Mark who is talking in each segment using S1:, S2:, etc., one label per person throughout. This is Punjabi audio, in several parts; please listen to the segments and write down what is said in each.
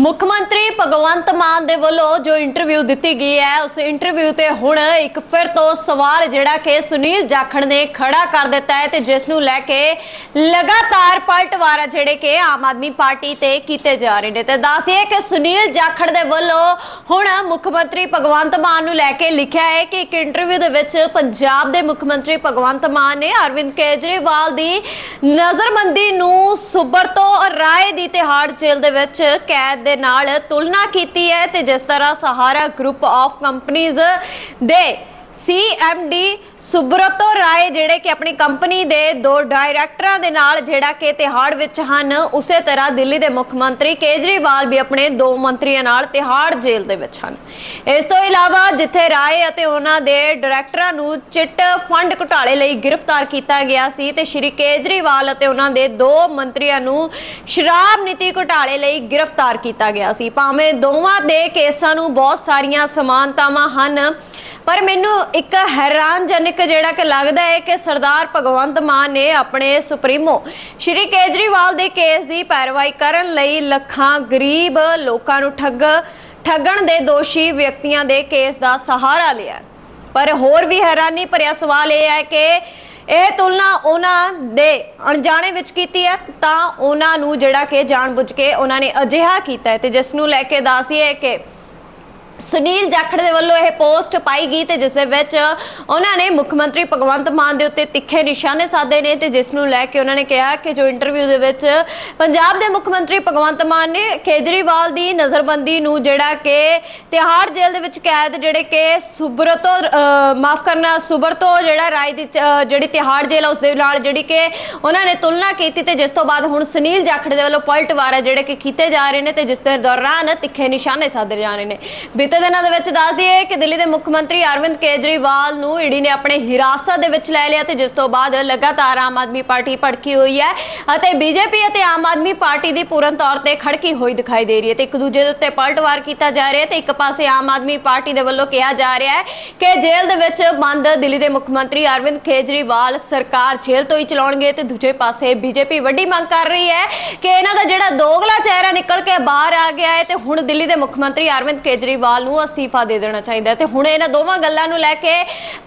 S1: ਮੁੱਖ ਮੰਤਰੀ ਭਗਵੰਤ ਮਾਨ ਦੇ ਵੱਲੋਂ ਜੋ ਇੰਟਰਵਿਊ ਦਿੱਤੀ ਗਈ ਹੈ, ਉਸ ਇੰਟਰਵਿਊ ਤੇ ਹੁਣ ਇੱਕ ਫਿਰ ਤੋਂ ਸਵਾਲ ਜਿਹੜਾ ਕਿ ਸੁਨੀਲ ਜਾਖੜ ਨੇ ਖੜਾ ਕਰ ਦਿੱਤਾ ਹੈ ਤੇ ਜਿਸ ਨੂੰ ਲੈ ਕੇ ਲਗਾਤਾਰ ਪਲਟਵਾਰ ਜਿਹੜੇ ਕਿ ਆਮ ਆਦਮੀ ਪਾਰਟੀ ਤੇ ਕੀਤੇ ਜਾ ਰਹੇ ਨੇ। ਤੇ ਦੱਸਿਏ ਕਿ ਸੁਨੀਲ ਜਾਖੜ ਦੇ ਵੱਲੋਂ ਹੁਣ ਮੁੱਖ ਮੰਤਰੀ ਭਗਵੰਤ ਮਾਨ ਨੂੰ ਲੈ ਕੇ ਲਿਖਿਆ ਹੈ ਕਿ ਇੱਕ ਇੰਟਰਵਿਊ ਦੇ ਵਿੱਚ ਪੰਜਾਬ ਦੇ ਮੁੱਖ ਮੰਤਰੀ ਭਗਵੰਤ ਮਾਨ ਨੇ ਅਰਵਿੰਦ ਕੇਜਰੀਵਾਲ ਦੀ ਨਜ਼ਰਬੰਦੀ ਨੂੰ ਸੁਬਰਤੋ ਰਾਏ ਦੀ ਤਿਹਾੜ ਜੇਲ੍ਹ ਦੇ ਵਿੱਚ ਕੈਦ ਦੇ ਨਾਲ ਤੁਲਨਾ ਕੀਤੀ ਹੈ ਤੇ ਜਿਸ ਤਰ੍ਹਾਂ ਸਹਾਰਾ ਗਰੁੱਪ ਆਫ ਕੰਪਨੀਆਂ ਦੇ ਸੀਐਮਡੀ ਸੁਬਰਤੋ ਰਾਏ ਜਿਹੜੇ ਕਿ ਆਪਣੀ ਕੰਪਨੀ ਦੇ ਦੋ ਡਾਇਰੈਕਟਰਾਂ ਦੇ ਨਾਲ ਜਿਹੜਾ ਕਿ ਤਿਹਾੜ ਵਿੱਚ ਹਨ, ਉਸੇ ਤਰ੍ਹਾਂ ਦਿੱਲੀ ਦੇ ਮੁੱਖ ਮੰਤਰੀ ਕੇਜਰੀਵਾਲ ਵੀ ਆਪਣੇ ਦੋ ਮੰਤਰੀਆਂ ਨਾਲ ਤਿਹਾੜ ਜੇਲ੍ਹ ਦੇ ਵਿੱਚ ਹਨ। ਇਸ ਤੋਂ ਇਲਾਵਾ ਜਿੱਥੇ ਰਾਏ ਅਤੇ ਉਹਨਾਂ ਦੇ ਡਾਇਰੈਕਟਰਾਂ ਨੂੰ ਚਿੱਟ ਫੰਡ ਘੁਟਾਲੇ ਲਈ ਗ੍ਰਿਫਤਾਰ ਕੀਤਾ ਗਿਆ ਸੀ ਤੇ ਸ਼੍ਰੀ ਕੇਜਰੀਵਾਲ ਅਤੇ ਉਹਨਾਂ ਦੇ ਦੋ ਮੰਤਰੀਆਂ ਨੂੰ ਸ਼ਰਾਬ ਨੀਤੀ ਘੁਟਾਲੇ ਲਈ ਗ੍ਰਿਫਤਾਰ ਕੀਤਾ ਗਿਆ ਸੀ। ਭਾਵੇਂ ਦੋਵਾਂ ਦੇ ਕੇਸਾਂ ਨੂੰ ਬਹੁਤ ਸਾਰੀਆਂ ਸਮਾਨਤਾਵਾਂ ਹਨ ਪਰ ਮੈਨੂੰ ਇੱਕ ਹੈਰਾਨਜਨਕ ਜਿਹੜਾ ਕਿ ਲੱਗਦਾ ਹੈ ਕਿ ਸਰਦਾਰ ਭਗਵੰਤ ਮਾਨ ਨੇ ਆਪਣੇ ਸੁਪਰੀਮੋ ਸ਼੍ਰੀ ਕੇਜਰੀਵਾਲ ਦੇ ਕੇਸ ਦੀ ਪੈਰਵਾਈ ਕਰਨ ਲਈ ਲੱਖਾਂ ਗਰੀਬ ਲੋਕਾਂ ਨੂੰ ਠੱਗ, ਠੱਗਣ ਦੇ ਦੋਸ਼ੀ ਵਿਅਕਤੀਆਂ ਦੇ ਕੇਸ ਦਾ ਸਹਾਰਾ ਲਿਆ ਪਰ ਹੋਰ ਵੀ ਹੈਰਾਨੀ ਭਰਿਆ ਸਵਾਲ ਇਹ ਹੈ ਕਿ ਇਹ ਤੁਲਨਾ ਉਹਨਾਂ ਦੇ ਅਣਜਾਣੇ ਵਿੱਚ ਕੀਤੀ ਹੈ ਤਾਂ ਉਹਨਾਂ ਨੂੰ ਜਿਹੜਾ ਕਿ ਜਾਣਬੁੱਝ ਕੇ ਉਹਨਾਂ ਨੇ ਅਜਿਹਾ ਕੀਤਾ ਹੈ ਤੇ ਜਿਸ ਨੂੰ ਲੈ ਕੇ ਦੱਸਦੀ ਹੈ ਕਿ ਸੁਨੀਲ ਜਾਖੜ ਦੇ ਵੱਲੋਂ ਇਹ ਪੋਸਟ ਪਾਈ ਗਈ ਤੇ ਜਿਸ ਦੇ ਵਿੱਚ ਉਹਨਾਂ ਨੇ ਮੁੱਖ ਮੰਤਰੀ ਭਗਵੰਤ ਮਾਨ ਦੇ ਉੱਤੇ ਤਿੱਖੇ ਨਿਸ਼ਾਨੇ ਸਾਧੇ ਨੇ ਤੇ ਜਿਸ ਨੂੰ ਲੈ ਕੇ ਉਹਨਾਂ ਨੇ ਕਿਹਾ ਕਿ ਜੋ ਇੰਟਰਵਿਊ ਦੇ ਵਿੱਚ ਪੰਜਾਬ ਦੇ ਮੁੱਖ ਮੰਤਰੀ ਭਗਵੰਤ ਮਾਨ ਨੇ ਕੇਜਰੀਵਾਲ ਦੀ ਨਜ਼ਰਬੰਦੀ ਨੂੰ ਜਿਹੜਾ ਕਿ ਤਿਹਾੜ ਜੇਲ੍ਹ ਦੇ ਵਿੱਚ ਕੈਦ ਜਿਹੜੇ ਕਿ ਸੁਬਰਤੋ ਮਾਫ ਕਰਨਾ, ਸੁਬਰਤੋ ਜਿਹੜਾ ਰਾਏ ਦੀ ਜਿਹੜੀ ਤਿਹਾੜ ਜੇਲ੍ਹ ਆ ਉਸ ਦੇ ਨਾਲ ਜਿਹੜੀ ਕਿ ਉਹਨਾਂ ਨੇ ਤੁਲਨਾ ਕੀਤੀ ਤੇ ਜਿਸ ਤੋਂ ਬਾਅਦ ਹੁਣ ਸੁਨੀਲ ਜਾਖੜ ਦੇ ਵੱਲੋਂ ਪਲਟਵਾਰ ਹੈ ਜਿਹੜੇ ਕਿ ਕੀਤੇ ਜਾ ਰਹੇ ਨੇ ਤੇ ਜਿਸ ਦੇ ਦੌਰਾਨ ਤਿੱਖੇ ਨਿਸ਼ਾਨੇ ਸਾਧੇ ਜਾ ਰਹੇ ਨੇ। ਬੀਤੇ ਦਿਨਾਂ ਦੇ ਵਿੱਚ ਦੱਸ ਦਈਏ ਕਿ ਦਿੱਲੀ ਦੇ ਮੁੱਖ ਮੰਤਰੀ ਅਰਵਿੰਦ ਕੇਜਰੀਵਾਲ ਨੂੰ ਈਡੀ ਨੇ ਆਪਣੇ ਹਿਰਾਸਤ ਦੇ ਵਿੱਚ ਲੈ ਲਿਆ ਤੇ ਜਿਸ ਤੋਂ ਬਾਅਦ ਲਗਾਤਾਰ ਆਮ ਆਦਮੀ ਪਾਰਟੀ ਭੜਕੀ ਹੋਈ ਹੈ ਅਤੇ ਬੀਜੇਪੀ ਅਤੇ ਆਮ ਆਦਮੀ ਪਾਰਟੀ ਦੀ ਪੂਰਨ ਤੌਰ ਤੇ ਖੜਕੀ ਹੋਈ ਦਿਖਾਈ ਦੇ ਰਹੀ ਹੈ ਤੇ ਇੱਕ ਦੂਜੇ ਦੇ ਉੱਤੇ ਪਲਟਵਾਰ ਕੀਤਾ ਜਾ ਰਿਹਾ ਹੈ ਤੇ ਇੱਕ ਪਾਸੇ ਆਮ ਆਦਮੀ ਪਾਰਟੀ ਦੇ ਵੱਲੋਂ ਕਿਹਾ ਜਾ ਰਿਹਾ ਹੈ ਕਿ ਜੇਲ੍ਹ ਦੇ ਵਿੱਚ ਬੰਦ ਦਿੱਲੀ ਦੇ ਮੁੱਖ ਮੰਤਰੀ ਅਰਵਿੰਦ ਕੇਜਰੀਵਾਲ ਸਰਕਾਰ ਜੇਲ੍ਹ ਤੋਂ ਹੀ ਚਲਾਉਣਗੇ ਤੇ ਦੂਜੇ ਪਾਸੇ ਬੀਜੇਪੀ ਵੱਡੀ ਮੰਗ ਕਰ ਰਹੀ ਹੈ ਕਿ ਇਹਨਾਂ ਦਾ ਜਿਹੜਾ ਦੋਗਲਾ ਚਿਹਰਾ ਨਿਕਲ ਕੇ ਬਾਹਰ ਆ ਗਿਆ ਹੈ ਤੇ ਹੁਣ ਦਿੱਲੀ ਦੇ ਮੁੱਖ ਮੰਤਰੀ ਅਰਵਿੰਦ ਕੇਜਰੀਵਾਲ ਨੂੰ ਅਸਤੀਫਾ ਦੇ ਦੇਣਾ ਚਾਹੀਦਾ ਤੇ ਹੁਣ ਇਹਨਾਂ ਦੋਵਾਂ ਗੱਲਾਂ ਨੂੰ ਲੈ ਕੇ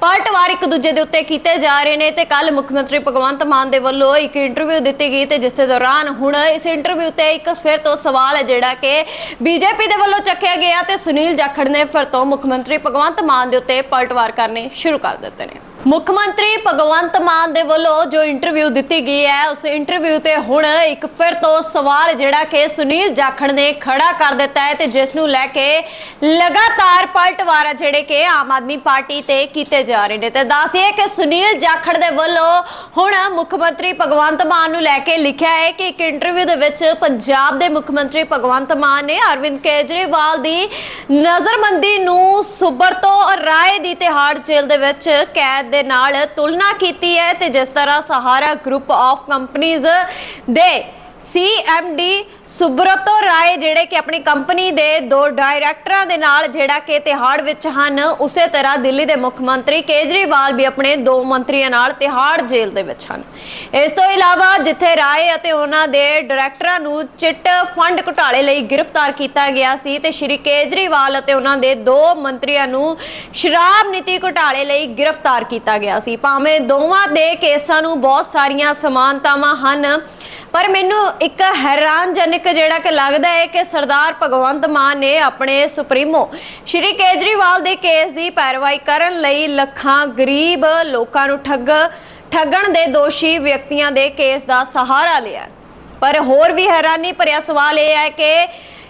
S1: ਪਲਟਵਾਰ ਇੱਕ ਦੂਜੇ ਦੇ ਉੱਤੇ ਕੀਤੇ ਜਾ ਰਹੇ ਨੇ ਤੇ ਕੱਲ ਮੁੱਖ ਮੰਤਰੀ ਭਗਵੰਤ ਮਾਨ ਦੇ ਵੱਲੋਂ ਇੱਕ ਇੰਟਰਵਿਊ ਦਿੱਤੀ ਗਈ ਤੇ ਜਿਸ ਦੇ ਦੌਰਾਨ ਹੁਣ ਇਸ ਇੰਟਰਵਿਊ ਤੇ ਇੱਕ ਫਿਰ ਤੋਂ ਸਵਾਲ ਹੈ ਜਿਹੜਾ ਕਿ ਬੀਜੇਪੀ ਦੇ ਵੱਲੋਂ ਚੱਕਿਆ ਗਿਆ ਤੇ ਸੁਨੀਲ ਜਾਖੜ ਨੇ ਫਿਰ ਤੋਂ ਮੁੱਖ ਮੰਤਰੀ ਭਗਵੰਤ ਮਾਨ ਦੇ ਉੱਤੇ ਪਲਟਵਾਰ ਕਰਨੇ ਸ਼ੁਰੂ ਕਰ ਦਿੱਤੇ ਨੇ। ਮੁੱਖ ਮੰਤਰੀ ਭਗਵੰਤ ਮਾਨ ਦੇ ਵੱਲੋਂ ਜੋ ਇੰਟਰਵਿਊ ਦਿੱਤੀ ਗਈ ਹੈ, ਉਸ ਇੰਟਰਵਿਊ ਤੇ ਹੁਣ ਇੱਕ ਫਿਰ ਤੋਂ ਸਵਾਲ ਜਿਹੜਾ ਕਿ ਸੁਨੀਲ ਜਾਖੜ ਨੇ ਖੜਾ ਕਰ ਦਿੱਤਾ ਹੈ ਤੇ ਜਿਸ ਨੂੰ ਲੈ ਕੇ ਲਗਾਤਾਰ ਪਲਟਵਾਰ ਜਿਹੜੇ ਕਿ ਆਮ ਆਦਮੀ ਪਾਰਟੀ ਤੇ ਕੀਤੇ ਜਾ ਰਹੇ ਨੇ। ਤੇ ਦੱਸਿਏ ਕਿ ਸੁਨੀਲ ਜਾਖੜ ਦੇ ਵੱਲੋਂ ਹੁਣ ਮੁੱਖ ਮੰਤਰੀ ਭਗਵੰਤ ਮਾਨ ਨੂੰ ਲੈ ਕੇ ਲਿਖਿਆ ਹੈ ਕਿ ਇੱਕ ਇੰਟਰਵਿਊ ਦੇ ਵਿੱਚ ਪੰਜਾਬ ਦੇ ਮੁੱਖ ਮੰਤਰੀ ਭਗਵੰਤ ਮਾਨ ਨੇ ਅਰਵਿੰਦ ਕੇਜਰੀਵਾਲ ਦੀ ਨਜ਼ਰਬੰਦੀ ਨੂੰ ਸੁਬਰਤੋ ਰਾਏ ਦੀ ਤਿਹਾੜ ਜੇਲ੍ਹ ਦੇ ਵਿੱਚ ਕੈਦ ਦੇ ਨਾਲ ਤੁਲਨਾ ਕੀਤੀ ਹੈ ਤੇ ਜਿਸ ਤਰ੍ਹਾਂ ਸਹਾਰਾ ਗਰੁੱਪ ਆਫ ਕੰਪਨੀਆਂ ਦੇ ਸੀਐਮਡੀ ਸੁਬਰਤੋ ਰਾਏ ਜਿਹੜੇ ਕਿ ਆਪਣੀ ਕੰਪਨੀ ਦੇ ਦੋ ਡਾਇਰੈਕਟਰਾਂ ਦੇ ਨਾਲ ਜਿਹੜਾ ਕਿ ਤਿਹਾੜ ਵਿੱਚ ਹਨ, ਉਸੇ ਤਰ੍ਹਾਂ ਦਿੱਲੀ ਦੇ ਮੁੱਖ ਮੰਤਰੀ ਕੇਜਰੀਵਾਲ ਵੀ ਆਪਣੇ ਦੋ ਮੰਤਰੀਆਂ ਨਾਲ ਤਿਹਾੜ ਜੇਲ੍ਹ ਦੇ ਵਿੱਚ ਹਨ। ਇਸ ਤੋਂ ਇਲਾਵਾ ਜਿੱਥੇ ਰਾਏ ਅਤੇ ਉਹਨਾਂ ਦੇ ਡਾਇਰੈਕਟਰਾਂ ਨੂੰ ਚਿੱਟ ਫੰਡ ਘੁਟਾਲੇ ਲਈ ਗ੍ਰਿਫਤਾਰ ਕੀਤਾ ਗਿਆ ਸੀ ਤੇ ਸ਼੍ਰੀ ਕੇਜਰੀਵਾਲ ਅਤੇ ਉਹਨਾਂ ਦੇ ਦੋ ਮੰਤਰੀਆਂ ਨੂੰ ਸ਼ਰਾਬ ਨੀਤੀ ਘੁਟਾਲੇ ਲਈ ਗ੍ਰਿਫਤਾਰ ਕੀਤਾ ਗਿਆ ਸੀ। ਭਾਵੇਂ ਦੋਵਾਂ ਦੇ ਕੇਸਾਂ ਨੂੰ ਬਹੁਤ ਸਾਰੀਆਂ ਸਮਾਨਤਾਵਾਂ ਹਨ ਪਰ ਮੈਨੂੰ ਇੱਕ ਹੈਰਾਨਜਨਕ ਜਿਹੜਾ ਕਿ ਲੱਗਦਾ ਹੈ ਕਿ ਸਰਦਾਰ ਭਗਵੰਤ ਮਾਨ ਨੇ ਆਪਣੇ ਸੁਪਰੀਮੋ ਸ਼੍ਰੀ ਕੇਜਰੀਵਾਲ ਦੇ ਕੇਸ ਦੀ ਪੈਰਵਾਈ ਕਰਨ ਲਈ ਲੱਖਾਂ ਗਰੀਬ ਲੋਕਾਂ ਨੂੰ ਠੱਗ, ਠੱਗਣ ਦੇ ਦੋਸ਼ੀ ਵਿਅਕਤੀਆਂ ਦੇ ਕੇਸ ਦਾ ਸਹਾਰਾ ਲਿਆ ਪਰ ਹੋਰ ਵੀ ਹੈਰਾਨੀ ਭਰਿਆ ਸਵਾਲ ਇਹ ਹੈ ਕਿ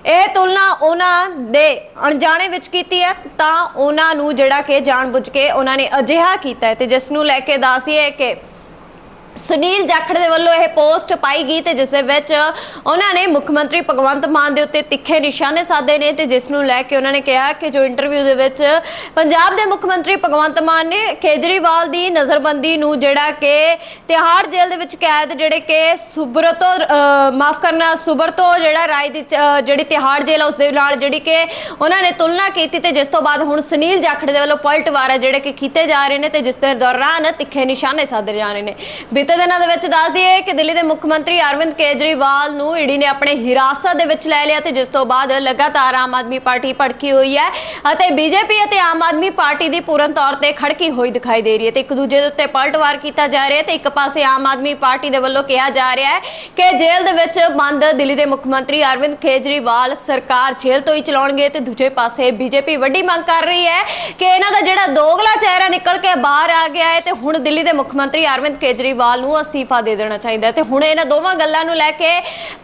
S1: ਇਹ ਤੁਲਨਾ ਉਹਨਾਂ ਦੇ ਅਣਜਾਣੇ ਵਿੱਚ ਕੀਤੀ ਹੈ ਤਾਂ ਉਹਨਾਂ ਨੂੰ ਜਿਹੜਾ ਕਿ ਜਾਣਬੁੱਝ ਕੇ ਉਹਨਾਂ ਨੇ ਅਜਿਹਾ ਕੀਤਾ ਹੈ ਤੇ ਜਿਸ ਨੂੰ ਲੈ ਕੇ ਦੱਸਦੀ ਹੈ ਕਿ ਸੁਨੀਲ ਜਾਖੜ ਦੇ ਵੱਲੋਂ ਇਹ ਪੋਸਟ ਪਾਈ ਗਈ ਤੇ ਜਿਸ ਦੇ ਵਿੱਚ ਉਹਨਾਂ ਨੇ ਮੁੱਖ ਮੰਤਰੀ ਭਗਵੰਤ ਮਾਨ ਦੇ ਉੱਤੇ ਤਿੱਖੇ ਨਿਸ਼ਾਨੇ ਸਾਧੇ ਨੇ ਤੇ ਜਿਸ ਨੂੰ ਲੈ ਕੇ ਉਹਨਾਂ ਨੇ ਕਿਹਾ ਕਿ ਜੋ ਇੰਟਰਵਿਊ ਦੇ ਵਿੱਚ ਪੰਜਾਬ ਦੇ ਮੁੱਖ ਮੰਤਰੀ ਭਗਵੰਤ ਮਾਨ ਨੇ ਕੇਜਰੀਵਾਲ ਦੀ ਨਜ਼ਰਬੰਦੀ ਨੂੰ ਜਿਹੜਾ ਕਿ ਤਿਹਾੜ ਜੇਲ੍ਹ ਦੇ ਵਿੱਚ ਕੈਦ, ਜਿਹੜੇ ਕਿ ਸੁਬਰਤੋ ਮਾਫ ਕਰਨਾ, ਸੁਬਰਤੋ ਜਿਹੜਾ ਰਾਏ ਦੀ ਜਿਹੜੀ ਤਿਹਾੜ ਜੇਲ੍ਹ ਉਸ ਦੇ ਨਾਲ ਜਿਹੜੀ ਕਿ ਉਹਨਾਂ ਨੇ ਤੁਲਨਾ ਕੀਤੀ ਤੇ ਜਿਸ ਤੋਂ ਬਾਅਦ ਹੁਣ ਸੁਨੀਲ ਜਾਖੜ ਦੇ ਵੱਲੋਂ ਪਲਟਵਾਰ ਹੈ ਜਿਹੜੇ ਕਿ ਕੀਤੇ ਜਾ ਰਹੇ ਨੇ ਤੇ ਜਿਸ ਦੇ ਦੌਰਾਨ ਤਿੱਖੇ ਨਿਸ਼ਾਨੇ ਸਾਧੇ ਜਾ ਰਹੇ ਨੇ। ਬੀਤੇ ਦਿਨਾਂ ਦੇ ਵਿੱਚ ਦੱਸ ਦਈਏ ਕਿ ਦਿੱਲੀ ਦੇ ਮੁੱਖ ਮੰਤਰੀ ਅਰਵਿੰਦ ਕੇਜਰੀਵਾਲ ਨੂੰ ਈਡੀ ਨੇ ਆਪਣੇ ਹਿਰਾਸਤ ਦੇ ਵਿੱਚ ਲੈ ਲਿਆ ਤੇ ਜਿਸ ਤੋਂ ਬਾਅਦ ਲਗਾਤਾਰ ਆਮ ਆਦਮੀ ਪਾਰਟੀ ਭੜਕੀ ਹੋਈ ਹੈ ਅਤੇ ਬੀਜੇਪੀ ਅਤੇ ਆਮ ਆਦਮੀ ਪਾਰਟੀ ਦੀ ਪੂਰਨ ਤੌਰ ਤੇ ਖੜਕੀ ਹੋਈ ਦਿਖਾਈ ਦੇ ਰਹੀ ਹੈ ਤੇ ਇੱਕ ਦੂਜੇ ਦੇ ਉੱਤੇ ਪਲਟਵਾਰ ਕੀਤਾ ਜਾ ਰਿਹਾ ਹੈ ਤੇ ਇੱਕ ਪਾਸੇ ਆਮ ਆਦਮੀ ਪਾਰਟੀ ਦੇ ਵੱਲੋਂ ਕਿਹਾ ਜਾ ਰਿਹਾ ਹੈ ਕਿ ਜੇਲ੍ਹ ਦੇ ਵਿੱਚ ਬੰਦ ਦਿੱਲੀ ਦੇ ਮੁੱਖ ਮੰਤਰੀ ਅਰਵਿੰਦ ਕੇਜਰੀਵਾਲ ਸਰਕਾਰ ਜੇਲ੍ਹ ਤੋਂ ਹੀ ਚਲਾਉਣਗੇ ਤੇ ਦੂਜੇ ਪਾਸੇ ਬੀਜੇਪੀ ਵੱਡੀ ਮੰਗ ਕਰ ਰਹੀ ਹੈ ਕਿ ਇਹਨਾਂ ਦਾ ਜਿਹੜਾ ਦੋਗਲਾ ਚਿਹਰਾ ਨਿਕਲ ਕੇ ਬਾਹਰ ਆ ਗਿਆ ਹੈ ਤੇ ਹੁਣ ਦਿੱਲੀ ਦੇ ਮੁੱਖ ਮੰਤਰੀ ਅਰਵਿੰਦ ਕੇਜਰੀਵਾਲ ਨੂੰ ਅਸਤੀਫਾ ਦੇ ਦੇਣਾ ਚਾਹੀਦਾ ਤੇ ਹੁਣ ਇਹਨਾਂ ਦੋਵਾਂ ਗੱਲਾਂ ਨੂੰ ਲੈ ਕੇ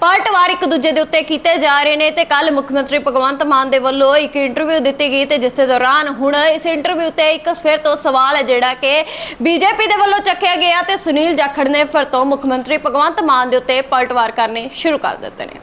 S1: ਪਲਟਵਾਰ ਇੱਕ ਦੂਜੇ ਦੇ ਉੱਤੇ ਕੀਤੇ ਜਾ ਰਹੇ ਨੇ ਤੇ ਕੱਲ ਮੁੱਖ ਮੰਤਰੀ ਭਗਵੰਤ ਮਾਨ ਦੇ ਵੱਲੋਂ ਇੱਕ ਇੰਟਰਵਿਊ ਦਿੱਤੀ ਗਈ ਤੇ ਜਿਸ ਦੇ ਦੌਰਾਨ ਹੁਣ ਇਸ ਇੰਟਰਵਿਊ ਤੇ ਇੱਕ ਫਿਰ ਤੋਂ ਸਵਾਲ ਹੈ ਜਿਹੜਾ ਕਿ ਬੀਜੇਪੀ ਦੇ ਵੱਲੋਂ ਚੱਕਿਆ ਗਿਆ ਤੇ ਸੁਨੀਲ ਜਾਖੜ ਨੇ ਫਿਰ ਤੋਂ ਮੁੱਖ ਮੰਤਰੀ ਭਗਵੰਤ ਮਾਨ ਦੇ ਉੱਤੇ ਪਲਟਵਾਰ ਕਰਨੇ ਸ਼ੁਰੂ ਕਰ ਦਿੱਤੇ ਨੇ।